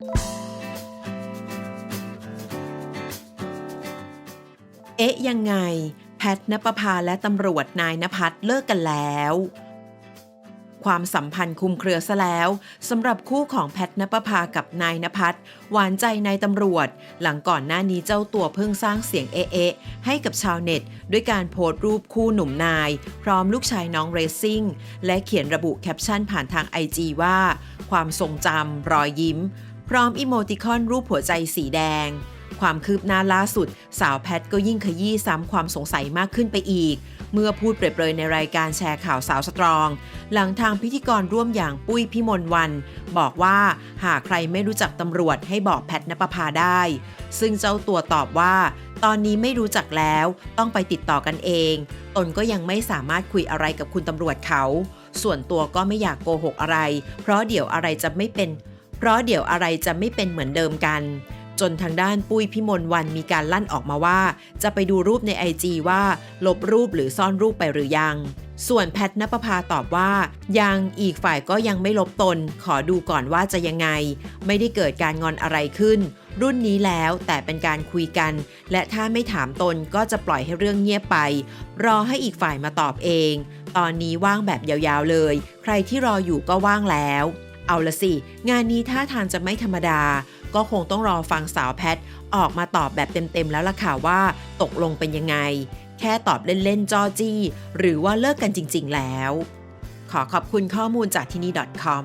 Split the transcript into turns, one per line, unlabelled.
เอ๊ะยังไง แพทนปภาและตำรวจนายนภัสเลิกกันแล้ว ความสัมพันธ์คุมเครือซะแล้วสำหรับคู่ของแพทนปภากับนายนภัสหวานใจนายตำรวจ หลังก่อนหน้านี้เจ้าตัวเพิ่งสร้างเสียงเอ๊ะให้กับชาวเน็ต ด้วยการโพสต์รูปคู่หนุ่มนาย พร้อมลูกชายน้องเรซซิ่ง และเขียนระบุแคปชั่นผ่านทาง IG ว่า ความทรงจำรอยยิ้ม พร้อมอิโมติคอนรูปหัวใจสีแดง ความคืบหน้าล่าสุด สาวแพทก็ยิ่งขยี้ซ้ำความสงสัยมากขึ้นไปอีก เมื่อพูดเปรยๆในรายการแชร์ข่าวสาวสตรอง หลังทางพิธีกรร่วมอย่างปุ้ยพิมลวัน บอกว่าหากใครไม่รู้จักตำรวจให้บอกแพทนปภาได้ ซึ่งเจ้าตัวตอบว่า ตอนนี้ไม่รู้จักแล้วต้องไปติดต่อกันเอง ตนก็ยังไม่สามารถคุยอะไรกับคุณตำรวจเขาส่วนตัวก็ไม่อยากโกหกอะไร เพราะเดี๋ยวอะไรจะไม่เป็น เพราะเดี๋ยวอะไรจะไม่เป็นเหมือนเดิมกัน จนทางด้านปุ้ยพิมลวันมีการลั่นออกมาว่า จะไปดูรูปในไอจีว่าลบรูปหรือซ่อนรูปไปหรือยัง ส่วนแพทนปภาตอบว่า ยังอีกฝ่ายก็ยังไม่ลบตน ขอดูก่อนว่าจะยังไง ไม่ได้เกิดการงอนอะไรขึ้น รุ่นนี้แล้วแต่เป็นการคุยกัน และถ้าไม่ถามตนก็จะปล่อยให้เรื่องเงียบไป รอให้อีกฝ่ายมาตอบเอง ตอนนี้ว่างแบบยาวๆเลย ใครที่รออยู่ก็ว่างแล้ว เอาละสิ งานนี้ท่าทางจะไม่ธรรมดา ก็คงต้องรอฟังสาวแพท ออกมาตอบแบบเต็มๆแล้วล่ะค่ะว่าตกลงเป็นยังไง แค่ตอบเล่นๆจอจี้ หรือว่าเลิกกันจริงๆแล้ว ขอขอบคุณข้อมูลจากที่นี่ .com